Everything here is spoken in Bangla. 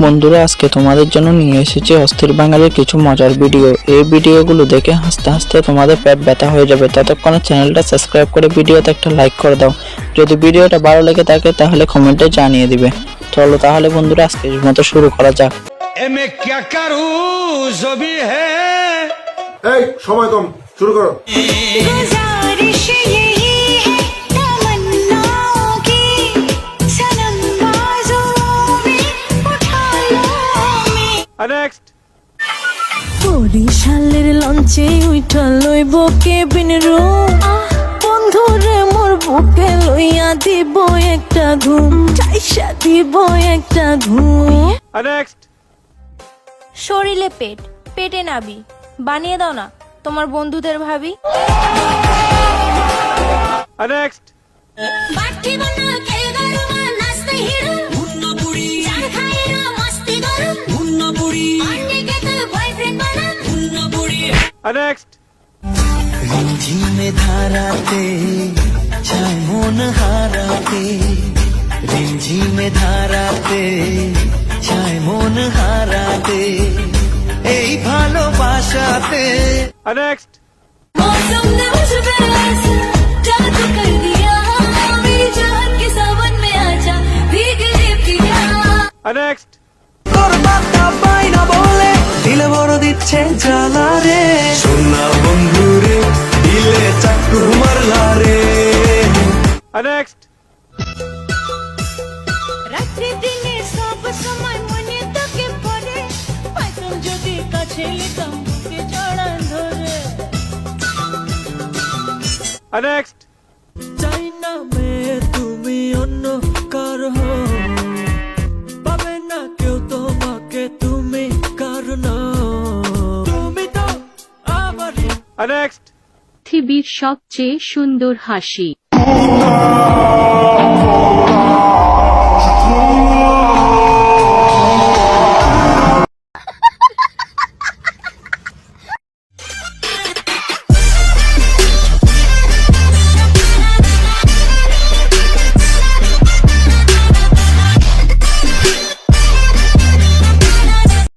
বন্ধুরা আজকে তোমাদের জন্য নিয়ে এসেছি অস্থির বাঙালির কিছু মজার ভিডিও। এই ভিডিওগুলো দেখে হাসতে হাসতে তোমাদের পেট ব্যথা হয়ে যাবে। ততক্ষণে চ্যানেলটা সাবস্ক্রাইব করে ভিডিওতে একটা লাইক করে দাও। যদি ভিডিওটা ভালো লেগে থাকে তাহলে কমেন্টে জানিয়ে দিবে। চলো তাহলে বন্ধুরা আজকে মতো শুরু করা যাক। এই সময় কম শুরু করো। নেক্সট বরিশালের লঞ্চে উঠা লইব কেবিন রু বন্ধুরে মোর বুকে লইয়া দিব একটা ঘুম। চাইসা দিব একটা ঘুম। নেক্সট শরীরে পেট পেটে নাবি। বানিয়ে দাও না তোমার বন্ধুদের ভাবি। নেক্সট पुरी नेक्स्ट ঝিমে ধারাতে চায় মন হারাতে রিমঝিমে ধারাতে চায় মন হারাতে এই ভালোবাসাতে नेक्स्ट मौसम ने मुझ पे ऐसा जादू कर दिया मेरी जान के सावन में आजा भीग लिप किया नेक्स्ट তোর বাতা পাই না বলে দিলে বড় দিচ্ছে জ্বালা রে। সোনা বন্ধু রে দিলে চাকু মারলা রে। নেক্সট রাত্রি দিনে সব সময় মনে তোকে পড়ে। পাইতাম যদি কাছে বুকে জড়ান ধরে। নেক্সট চাই না পৃথিবীর সবচেয়ে সুন্দর হাসি।